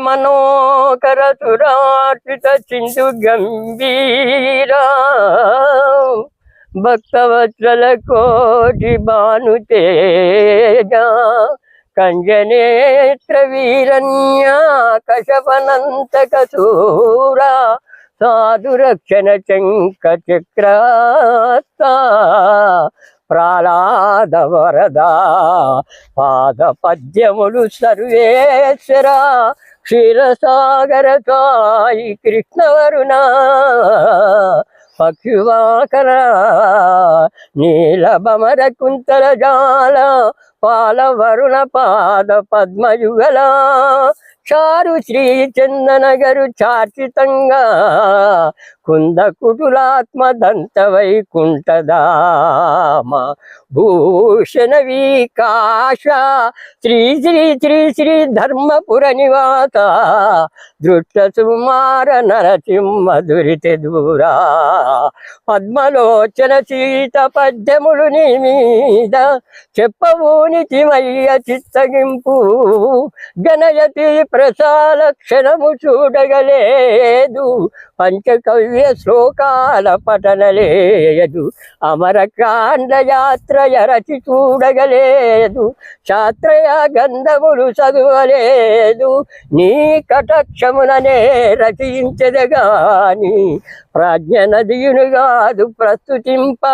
మనోకర సురార్చిత చిందు గంభీరా భక్తవత్సల కోటి భాను కంజనేత్ర వీరన్య కశపనంతక సూరా సాధురక్షణ చంక చక్రాస్త ప్రాళాద వరద. పాద పద్యములు సర్వేశ్వర. క్షీరసాగర సాయి కృష్ణవరుణ పక్షివాకర నీలభమర కుంతల జాల పాలవరుణ పాద పద్మయుగల చారు శ్రీ చందనగరు చార్చితంగా కుందకుటులాత్మ దంత వైకుంఠదామ భూషణ వికాశ శ్రీ శ్రీ శ్రీ శ్రీ ధర్మపుర నివాత దృష్ట సుమార నరసింహ దురిత దూరా పద్మలోచన సీత పద్యములు నీ మీద చెప్పవు నితిమయ్య చిత్తగింపు గణయతి రసాల క్షణము చూడగలేదు. పంచకవ్య శ్లోకాల పఠనలేదు. అమరకాండ యాత్ర రచి చూడగలేదు. శాస్త్రయ గంధములు చదువలేదు. నీ కటక్షముననే రచించదగాని ప్రాజ్ఞనదియును కాదు ప్రస్తుతింప.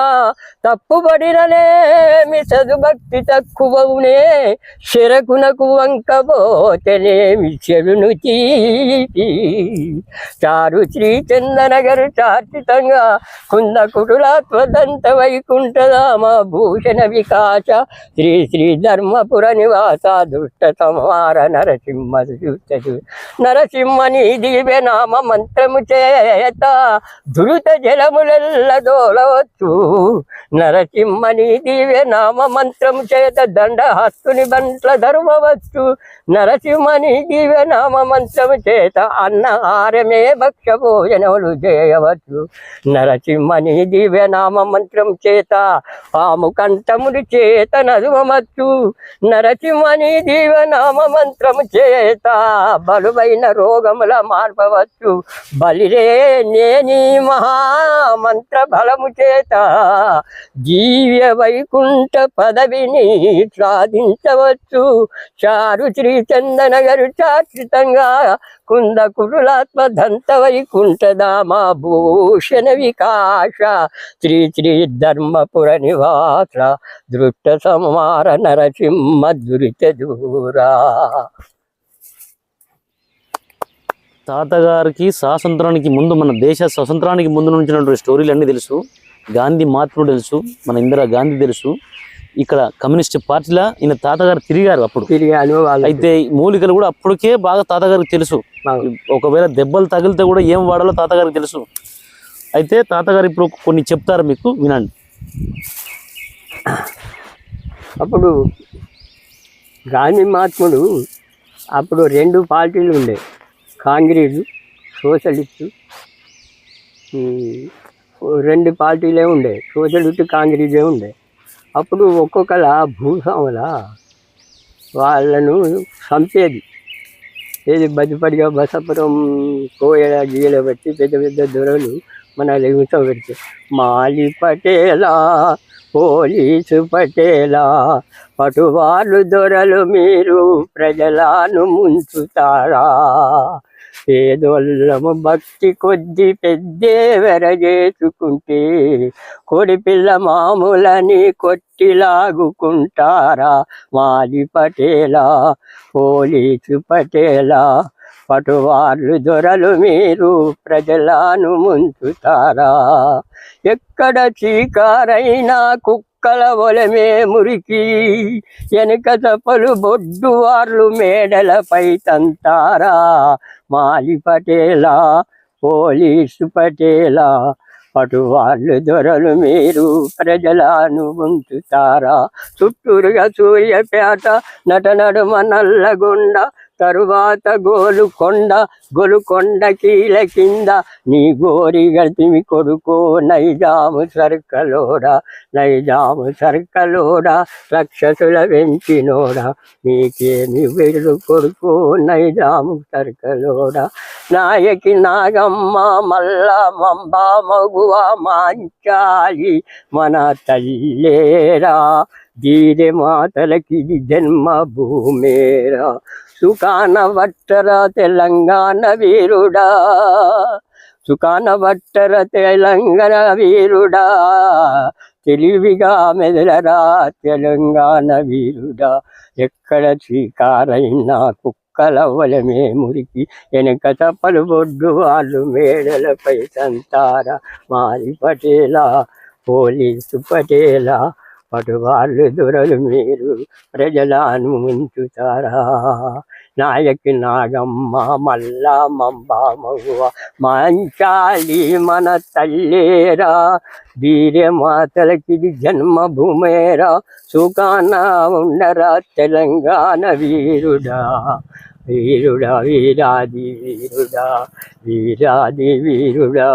తప్పుబడిననేమి సదుభక్తి తక్కువవునే. శిరకునకు వంకపోతేనేమి చెడును తీపి. చారు శ్రీచందనగరు చార్చితంగా కుందకుటులాత్వదంత కుటులాత్వదంత వైకుంఠధామ భూషణ వికాస. శ్రీ శ్రీ ధర్మపుర నివాస దుష్ట సంహార నరసింహ నరసింహ నరసింహని దివ్య నామ మంత్రము చేత. ధృత జలములెల్ల దోలవచ్చు. నరసింహని దివ్య నామ మంత్రము చేత దండహస్తుని బంట్ల ధర్మవచ్చు నరసింహని దివ్య నామ మంత్రము చేత అన్నమే భక్ష భోజనములు చేయవచ్చు. నరసింహని దివ్య నామ మంత్రం చేత పాము కంఠముడి చేత నదుమవచ్చు నరసింహని దివ్య నామ మంత్రము చేత బలువైన రోగముల మార్పవచ్చు. బలిరే నేని మహామంత్ర బలము చేత జీవ్య వైకుంఠ పదవిని సాధించవచ్చు. చారు శ్రీ గారు చాచితంగా కుంద కురులాత్మ దంత వైకుంఠధామ భూషణ వికాస. శ్రీ శ్రీ ధర్మపుర నివాస. దృష్ట సంహార నరసింహ దురిత దూరా. తాతగారికి స్వాతంత్రానికి ముందు మన దేశ స్వతంత్రానికి ముందు నుంచినటువంటి స్టోరీలు అన్నీ తెలుసు. గాంధీ మహాత్ముడు తెలుసు మన ఇందిరా గాంధీ తెలుసు. ఇక్కడ కమ్యూనిస్ట్ పార్టీలా ఈయన తాతగారు తిరిగారు అప్పుడు. అయితే మూలికలు కూడా అప్పటికే బాగా తాతగారికి తెలుసు. ఒకవేళ దెబ్బలు తగిలితే కూడా ఏం వాడాలో తాతగారికి తెలుసు. అయితే తాతగారు ఇప్పుడు కొన్ని చెప్తారు మీకు వినండి. అప్పుడు గాంధీ మహాత్ముడు అప్పుడు రెండు పార్టీలు ఉండే. కాంగ్రెస్ సోషలిస్టు రెండు పార్టీలే ఉండే సోషలిస్ట్ కాంగ్రెసే ఉండే. అప్పుడు ఒక్కొక్కల భూస్వాముల వాళ్ళను చంపేది. ఏది బదిపడిగా బసపురం కోయల గీయల పెట్టి పెద్ద పెద్ద దొరలు మన లెగుతో పెడితే మాలి పటేలా పోలీసు పటేలా. పటువాలు దొరలు మీరు ప్రజలను ముంచుతారా? పేదోళ్ళము భక్తి కొద్ది పెద్దే వెరజేసుకుంటే కోడి పిల్ల మామూలని కొట్టి లాగుకుంటారా మాలి పటేలా పోలీసు పటేలా. పటువార్లు దొరలు మీరు ప్రజలను ముంచుతారా? ఎక్కడ చీకారైనా కుక్కల ఒలమే మురికి వెనుక తపలు బొడ్డు వార్లు మేడలపై తంతారా? మాలి పటేలా పోలీసు పటేలా పటువాళ్ళు దొరలు మీరు ప్రజలను ఉంచుతారా చుట్టూరుగా సూర్యపేట నట నడుమ నల్లగొండ తరువాత గోలుకొండ గొలుకొండ కీల కింద నీ గోరి గతిమి కొడుకో నైజాము సర్కలోడా నైజాము సర్కలోడా రక్షసుల వెంచినోడా నీకేమి వెళ్ళు కొడుకో నైజాము సర్కలోడా నాయకి నాగమ్మ మల్ల మంబ మగువ మాంచాలి మన తల్లేరా దీరే మాతలకి జన్మ భూమేరా. సుఖాన వట్టర తెలంగాణ వీరుడా. సుఖాన వట్టర తెలంగాణ వీరుడా. తెలివిగా మెదలరా తెలంగాణ వీరుడా. ఎక్కడ చీకారైనా కుక్కల వలమే మురికి. వెనక తప్పలు బొడ్డు వాళ్ళు మేడలపై సంతారా. మారి పటేలా పోలీసు పటేలా అటు వాళ్ళు మీరు ప్రజలను ముంచుతారా? నాయకి నాగమ్మ మల్లా మంబ మగువ మంచాలి మన తల్లేరా? వీరే మాతలకి జన్మభూమేరా? సుఖాన ఉండరా తెలంగాణ వీరుడా? వీరుడా వీరాది వీరుడా వీరాది వీరుడా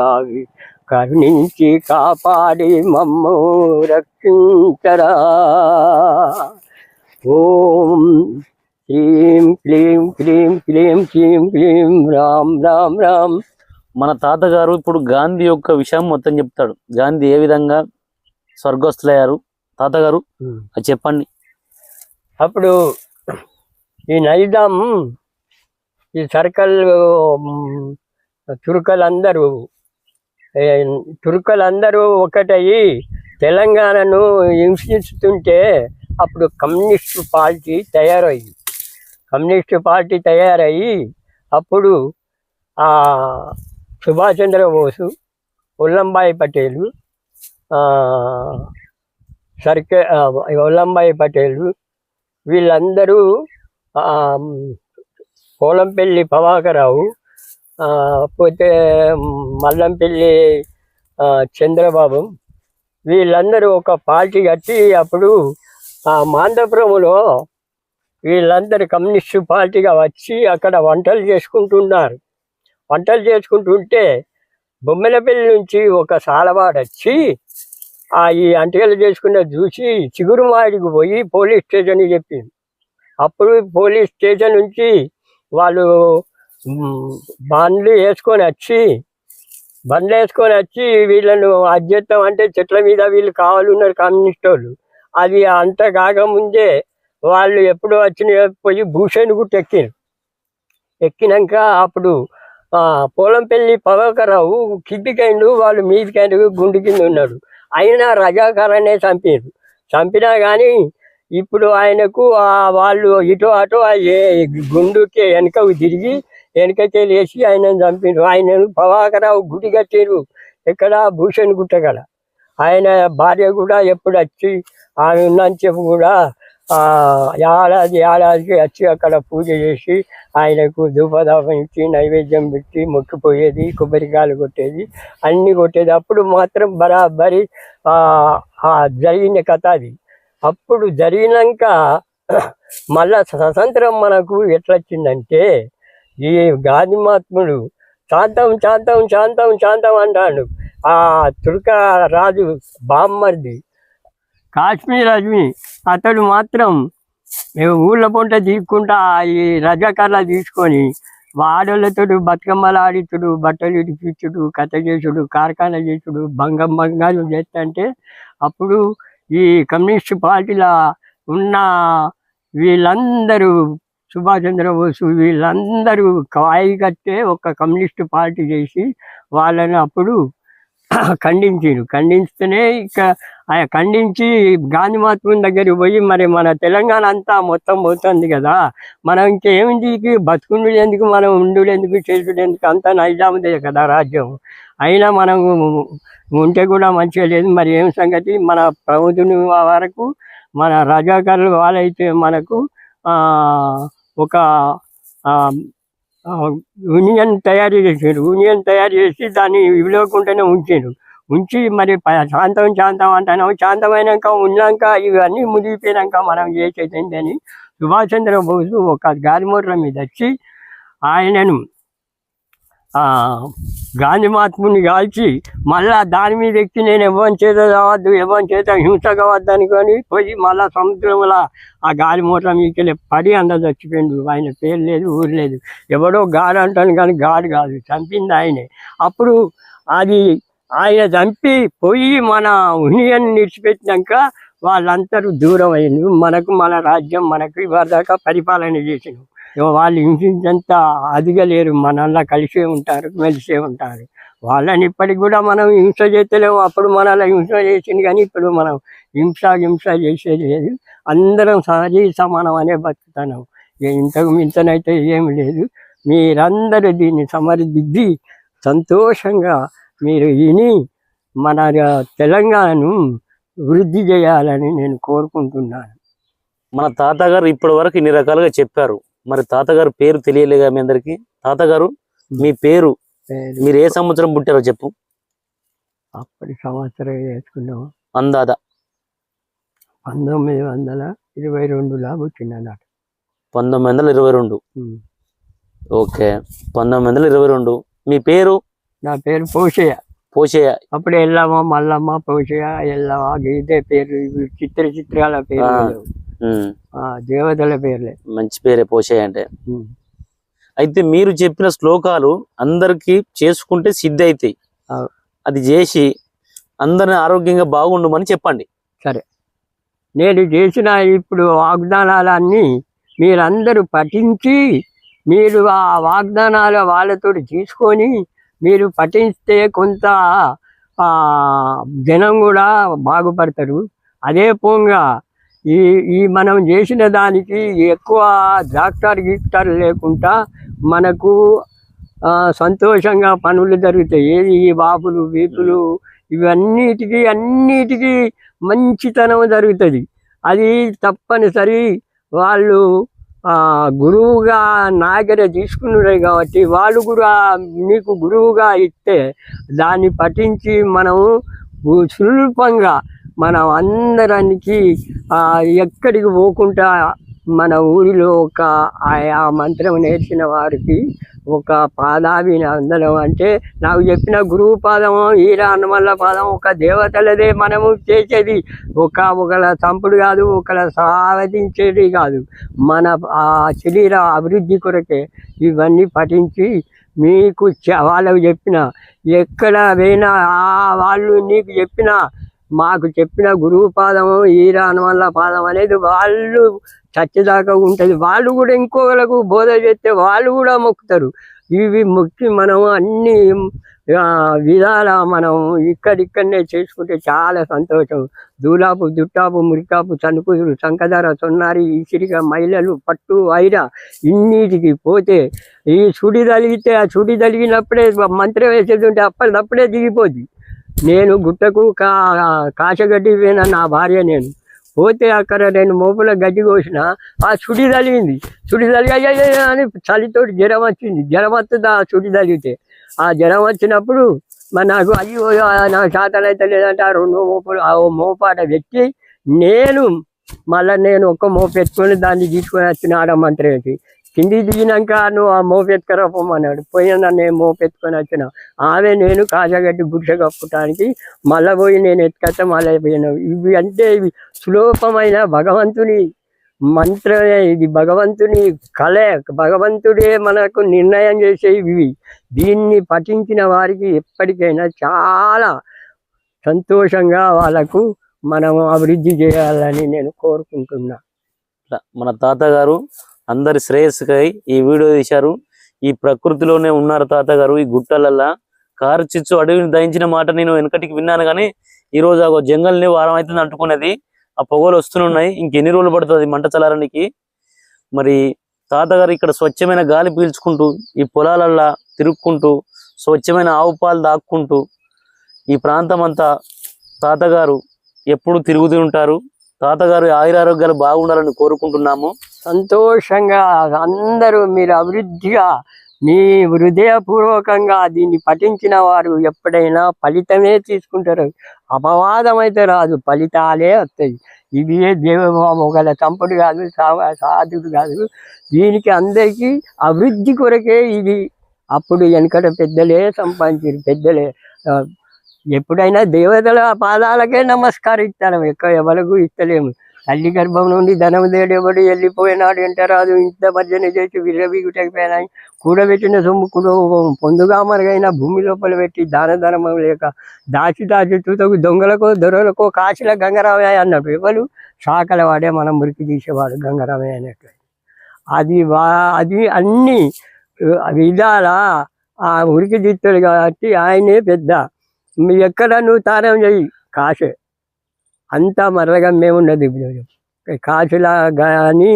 కరుణించి కాపాడి మమ్ము రక్షించరా. ఓం క్లీం క్లీం క్లీం క్లీం క్లీం క్లీం రామ్ రామ్ రామ్ మన తాతగారు ఇప్పుడు గాంధీ యొక్క విషయం మొత్తం చెప్తాడు. గాంధీ ఏ విధంగా స్వర్గస్థులయ్యారు? తాతగారు అది చెప్పండి. అప్పుడు ఈ నైజాం ఈ సర్కల్ మ్, తుర్కలందరూ ఏ, తుర్కలందరూ ఒకటయ్యి తెలంగాణను హింసిస్తుంటే అప్పుడు కమ్యూనిస్ట్ పార్టీ తయారయ్యి. కమ్యూనిస్ట్ పార్టీ తయారయ్యి అప్పుడు సుభాష్ చంద్రబోసు ఉల్లంబాయి పటేలు సర్కే ఉల్లంబాయి వల్లంబాయి పటేలు వీళ్ళందరూ పోలంపల్లి ప్రభాకరావు పోతే మల్లంపల్లి చంద్రబాబు వీళ్ళందరూ ఒక పార్టీ కట్టి అప్పుడు ఆ మాందపురంలో వీళ్ళందరూ కమ్యూనిస్టు పార్టీగా వచ్చి అక్కడ వంటలు చేసుకుంటున్నారు. వంటలు చేసుకుంటుంటే బొమ్మెలపల్లి నుంచి ఒక సాలవాడు వచ్చి ఆ ఈ అంటికలు చేసుకున్న చూసి చిగురుమాడికి పోయి పోలీస్ స్టేషన్కి చెప్పింది. అప్పుడు పోలీస్ స్టేషన్ నుంచి వాళ్ళు బాండ్లు బండ్లు వేసుకొని వచ్చి బండ్లు వేసుకొని వచ్చి వీళ్ళను అధ్యత్తం అంటే చెట్ల మీద వీళ్ళు కావాలన్నారు కమ్యూనిస్ట్ వాళ్ళు. అది అంత కాకముందే వాళ్ళు ఎప్పుడు వచ్చిన పోయి భూషణ్ గుట్ట ఎక్కిరు. ఎక్కినాక అప్పుడు పోలంపల్లి పవకరావు కిందికైండు వాళ్ళు మీదికైండు గుండు కింద ఉన్నాడు అయినా రజాకారాన్ని చంపారు. చంపినా కానీ ఇప్పుడు ఆయనకు వాళ్ళు ఇటు అటు ఏ- గుండుకి వెనకకు తిరిగి వెనకకి లేచి ఆయన చంపారు. ఆయనను పవాకరావు గుడి కట్టారు. ఇక్కడ భూషణ్ గుట్ట కడ. ఆయన భార్య కూడా ఎప్పుడు వచ్చి ఆమె ఉన్నని చెప్పు కూడా ఏడాది ఏడాదికి వచ్చి అక్కడ పూజ చేసి ఆయనకు ధూపదాపం ఇచ్చి నైవేద్యం పెట్టి మొక్కిపోయేది కొబ్బరికాయలు కొట్టేది అన్నీ కొట్టేది అప్పుడు మాత్రం బరాబరి జరిగిన కథ అది. అప్పుడు జరిగినాక మళ్ళా స్వతంత్రం మనకు ఎట్లా వచ్చిందంటే ఈ గాంధీ మహాత్ముడు శాంతం శాంతం శాంతం శాంతం అంటాడు. ఆ తుర్క రాజు బామ్మర్ది. కాశ్మీర్ అజ్మి అతడు మాత్రం మేము ఊళ్ళ పొంట తీసుకుంటా ఈ రజాకర్ల తీసుకొని ఆడోళ్ళతో బతుకమ్మలాడితుడు బట్టలు ఇడిపించుడు కథ చేసుడు కార్ఖానా చేసుడు భంగం భంగాలు చేస్తుంటే అప్పుడు ఈ కమ్యూనిస్ట్ పార్టీలో ఉన్న వీళ్ళందరూ సుభాష్ చంద్రబోసు వీళ్ళందరూ కాయి కట్టే ఒక కమ్యూనిస్ట్ పార్టీ చేసి వాళ్ళని అప్పుడు ఖండించారు. ఖండిస్తేనే ఇక ఆయన ఖండించి గాంధీ మహాత్మ దగ్గరికి పోయి మరి మన తెలంగాణ అంతా మొత్తం పోతుంది కదా. మనం ఇంకేమిటి ఇక బతుకుండు ఎందుకు మనం ఉండు ఎందుకు చేసుడు ఎందుకు అంతా నైజాముదే కదా రాజ్యం. అయినా మనం ఉంటే కూడా మంచిగా లేదు. మరి ఏం సంగతి? మన ప్రభుత్వం వరకు మన రజాకారులు వాళ్ళైతే మనకు ఆ, ఒక యూనియన్ తయారు చేసారు యూనియన్ తయారు చేసి దాన్ని ఇవ్వలేకుండానే ఉంచారు ఉంచి మరి శాంతం శాంతం అంటున్నాం శాంతమైనాక ఉన్నాక ఇవన్నీ మునిగిపోయినాక మనం చేసేది అని సుభాష్ చంద్రబోసు ఒక గాలి మీద వచ్చి ఆయనను గాంధీ మహాత్ముని కాల్చి మళ్ళా దాని మీద ఎక్కి నేను ఎవరి చేత కావద్దు ఎవరి చేత హింస కావద్దు అనుకొని పోయి మళ్ళా సముద్రంలో ఆ గాలి మూట మీకెళ్ళి పడి అంద చచ్చిపోయిండు. ఆయన పేరు లేదు ఊరు లేదు. ఎవడో గాడు అంటాను కానీ గాడు కాదు చంపింది ఆయనే. అప్పుడు అది ఆయన చంపి పోయి మన ఉనియన్ నిడిచిపెట్టినాక వాళ్ళందరూ దూరం అయింది మనకు మన రాజ్యం మనకు ఇవరిదాకా పరిపాలన చేసినాం. వాళ్ళు ఇంకింతంతా అదిగా లేరు మనల్లా కలిసే ఉంటారు మెలిసే ఉంటారు. వాళ్ళని ఇప్పటికి కూడా మనం హింస చేస్తలేము. అప్పుడు మనల్ని హింస చేసింది కానీ ఇప్పుడు మనం హింస హింస చేసేది లేదు. అందరం సహజీ సమానం అనే బతుకుతున్నాం. ఇంతకు మించనైతే ఏం లేదు. మీరందరూ దీన్ని సమర్థిద్ది సంతోషంగా మీరు విని మన తెలంగాణను వృద్ధి చేయాలని నేను కోరుకుంటున్నాను. మన తాతగారు ఇప్పటి వరకు ఇన్ని రకాలుగా చెప్పారు. మరి తాతగారు పేరు తెలియలేగా మీ అందరికి? తాతగారు మీ పేరు మీరు ఏ సంవత్సరం పుట్టారో చెప్పు. అప్పటి సంవత్సరం వేసుకున్నాం అందాద? పంతొమ్మిది వందల ఇరవై రెండులా పుట్టినాడు పంతొమ్మిది వందల ఇరవై రెండు. ఓకే. పంతొమ్మిది వందల ఇరవై రెండు. మీ పేరు? నా పేరు పోషయ్య. పోషయ్య. అప్పుడు ఎల్లమ్మ మల్లమ్మ పోషయ్య ఎల్లమ్మ గీతే పేరు చిత్ర చిత్రాల పేరు దేవతల పేర్లే. మంచి పేరే పోషయ్య అంటే. అయితే మీరు చెప్పిన శ్లోకాలు అందరికి చేసుకుంటే సిద్ధి అవుతాయి అవు. అది చేసి అందరిని ఆరోగ్యంగా బాగుండమని చెప్పండి. నేను చేసిన ఇప్పుడు వాగ్దానాలన్నీ మీరందరూ పఠించి మీరు ఆ వాగ్దానాల వాళ్ళతో తీసుకొని మీరు పఠిస్తే కొంత జనం కూడా బాగుపడతారు. అదే పోంగా ఈ ఈ మనం చేసిన దానికి ఎక్కువ డాక్టర్ గీక్టర్ లేకుండా మనకు సంతోషంగా పనులు జరుగుతాయి. ఏది ఈ వాపులు వీపులు ఇవన్నిటికీ అన్నిటికీ మంచితనం జరుగుతుంది. అది తప్పనిసరి వాళ్ళు గురువుగా నాగర తీసుకున్నారు కాబట్టి వాళ్ళు కూడా మీకు గురువుగా ఇస్తే దాన్ని పఠించి మనము సులభంగా మనం అందరానికి ఎక్కడికి పోకుండా మన ఊరిలో ఒక ఆయా మంత్రం నేర్చిన వారికి ఒక పాదాభినందనం అంటే నాకు చెప్పిన గురువు పాదం ఈరా అన్నమల్ల పాదం ఒక దేవతలదే మనము చేసేది. ఒక ఒకళ్ళ చంపుడు కాదు ఒకళ్ళ సాధించేది కాదు. మన ఆ శరీర అభివృద్ధి కొరకే ఇవన్నీ పఠించి మీకు వాళ్ళకు చెప్పిన ఎక్కడ పోయినా ఆ వాళ్ళు నీకు చెప్పిన మాకు చెప్పిన గురువు పాదం ఈరా వల్ల పాదం అనేది వాళ్ళు చచ్చేదాకా ఉంటుంది. వాళ్ళు కూడా ఇంకొకలకు బోధ చేస్తే వాళ్ళు కూడా మొక్కుతారు. ఇవి మొక్కి మనం అన్ని విధాల మనం ఇక్కడిక్కడనే చేసుకుంటే చాలా సంతోషం. దూలాపు దుట్టాపు మురికాపు చనుకుదురు సంకధర సొన్నారి ఇసిరిగా మహిళలు పట్టు ఐర ఇన్నిటికి పోతే ఈ సుడి తలిగితే ఆ సుడి తలిగినప్పుడే మంత్రం వేసేది ఉంటే అప్పటిదప్పుడే దిగిపోద్ది. నేను గుట్టకు కా కాశగడ్డి పోయిన నా భార్య నేను. పోతే అక్కడ నేను మోపుల గడ్డి కోసిన ఆ సుడి తలిగింది సుడి తలిగి అయ్యయ్య అని చలితోటి జ్వరం వచ్చింది. జ్వరం వస్తుంది ఆ సుడి తలిగితే ఆ జ్వరం వచ్చినప్పుడు మరి నాకు అయ్యో నాకు శాతం అయితే లేదంటే ఆ రెండు మోపులు ఆ మోపాట పెట్టి నేను మళ్ళీ నేను ఒక్క మోపు ఎత్తుకొని దాన్ని తీసుకొని వచ్చిన ఆడ మంత్రం కింది దిగినాక నువ్వు ఆ మోపెత్తుకరా పోమన్నాడు పోయిన నేను మోపు ఎత్తుకొని వచ్చిన. ఆమె నేను కాజాగడ్డి గుడ్డ కప్పటానికి మళ్ళీ పోయి నేను ఎత్తుకొస్తే మళ్ళీ పోయినావు ఇవి అంటే ఇవి సులోపమైన భగవంతుని మంత్రమే ఇది. భగవంతుని కళే. భగవంతుడే మనకు నిర్ణయం చేసేవి ఇవి. దీన్ని పఠించిన వారికి ఎప్పటికైనా చాలా సంతోషంగా వాళ్ళకు మనం అభివృద్ధి చేయాలని నేను కోరుకుంటున్నా. మన తాతగారు అందరి శ్రేయస్కై ఈ వీడియో తీశారు. ఈ ప్రకృతిలోనే ఉన్నారు తాతగారు ఈ గుట్టలల్లా. కారు చిచ్చు అడవిని దయించిన మాట నేను వెనకటికి విన్నాను కానీ ఈ రోజు ఆ జంగల్ని వారం అయితే అంటుకునేది ఆ పొగలు వస్తున్నాయి ఇంకెన్ని రోజులు పడుతుంది మంట చలారానికి మరి తాతగారు ఇక్కడ స్వచ్ఛమైన గాలి పీల్చుకుంటూ ఈ పొలాలల్లా తిరుక్కుంటూ స్వచ్ఛమైన ఆవు పాలు దాక్కుంటూ ఈ ప్రాంతం అంతా తాతగారు ఎప్పుడు తిరుగుతూ ఉంటారు. తాతగారు ఆయురారోగ్యాలు బాగుండాలని కోరుకుంటున్నాము. సంతోషంగా అందరూ మీరు అభివృద్ధిగా మీ హృదయపూర్వకంగా దీన్ని పఠించిన వారు ఎప్పుడైనా ఫలితమే తీసుకుంటారు. అపవాదం అయితే రాదు ఫలితాలే వస్తాయి. ఇది ఏ దేవభావం ఒకవేళ చంపుడు కాదు సాధుడు కాదు. దీనికి అందరికీ అభివృద్ధి కొరకే ఇది. అప్పుడు వెనకట పెద్దలే సంపాదించారు పెద్దలే. ఎప్పుడైనా దేవతల పాదాలకే నమస్కారం ఇస్తారు ఎక్కడ ఎవరికి ఇస్తలేము. తల్లి గర్భం నుండి ధనం దేడెవడు వెళ్ళిపోయినాడు ఎంత రాదు ఇంత మధ్యన చేసి విర్రబీగుటైపోయినాయి కూడబెట్టిన సొమ్ము కూడా పొందుగా మరుగైన భూమి లోపల పెట్టి దాన ధర్మం లేక దాచి దాచి తూతకు దొంగలకో దొరలకో కాశీల గంగరామయ్య అన్నట్టు ఎవరు? శాఖల వాడే మనం మురికి తీసేవాడు గంగరామయ్య అన్నట్టు అది వా అది అన్ని విధాల ఆ మురికి తీస్తాడు కాబట్టి ఆయనే పెద్ద. ఎక్కడ నువ్వు తానం చెయ్యి? కాశే. అంతా మరలగా మేమున్నది కాశీలా కానీ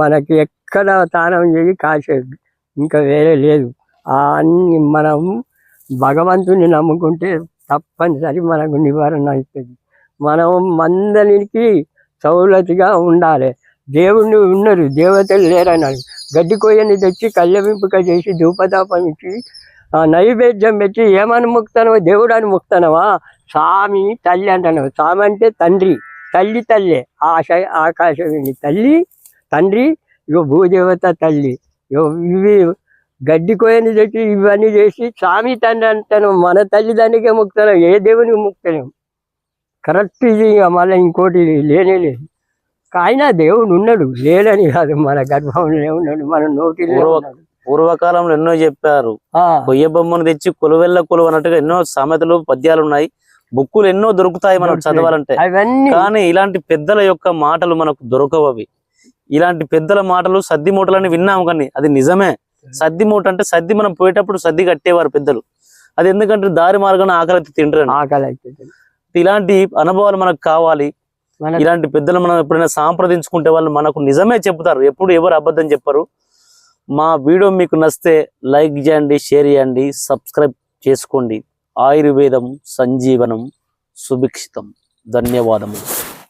మనకి ఎక్కడ తానం చేయి కాశీ ఇంకా వేరే లేదు. అన్ని మనం భగవంతుని నమ్ముకుంటే తప్పనిసరి మనకు నివారణ అవుతుంది మనం మందరికి సౌలతిగా ఉండాలి. దేవుణ్ణి ఉన్నారు దేవతలు లేరన్నారు. గడ్డి కొయ్యని తెచ్చి కళ్ళవింపుక చేసి ధూపదాపం ఇచ్చి ఆ నైవేద్యం పెట్టి ఏమని ముక్తానవా దేవుడు అని ముక్తానవా? స్వామి తల్లి అంటున్నావు స్వామి అంటే తండ్రి. తల్లి తల్లే. ఆశ ఆకాశవిని తల్లి తండ్రి ఇగో భూదేవత తల్లి. ఇవి గడ్డి కోయని తెచ్చి ఇవన్నీ చేసి స్వామి తండ్రి అంటాను. మన తల్లిదండ్రికే ముక్తాను. ఏ దేవునికి ముక్తలేం కరెక్ట్ ఇది. ఇక మళ్ళీ ఇంకోటి లేనే లేదు. ఆయన దేవుడు ఉన్నాడు. లేడని కాదు. మన గర్భంలో ఉన్నాడు. మన నోటిలో పూర్వకాలంలో ఎన్నో చెప్పారు. కొయ్య బొమ్మను తెచ్చి కొలువెల్ల కొలువు అన్నట్టుగా ఎన్నో సామెతలు పద్యాలు ఉన్నాయి. బుక్కులు ఎన్నో దొరుకుతాయి మనం. చదవాలంటే. కానీ ఇలాంటి పెద్దల యొక్క మాటలు మనకు దొరకవు అవి. ఇలాంటి పెద్దల మాటలు సద్ది మూటలని విన్నాము కానీ అది నిజమే. సద్ది మూట అంటే సద్ది మనం పోయేటప్పుడు సద్ది కట్టేవారు పెద్దలు. అది ఎందుకంటే దారి మార్గాన ఆకలి తింటారు. ఆకలి ఇలాంటి అనుభవాలు మనకు కావాలి. ఇలాంటి పెద్దలు మనం ఎప్పుడైనా సాంప్రదించుకుంటే వాళ్ళు మనకు నిజమే చెప్తారు ఎప్పుడు ఎవరు అబద్ధం చెప్పరు. మా వీడియో మీకు నచ్చితే లైక్ చేయండి షేర్ చేయండి సబ్స్క్రైబ్ చేసుకోండి. ఆయుర్వేదం సంజీవనం సుభిక్షితం. ధన్యవాదములు.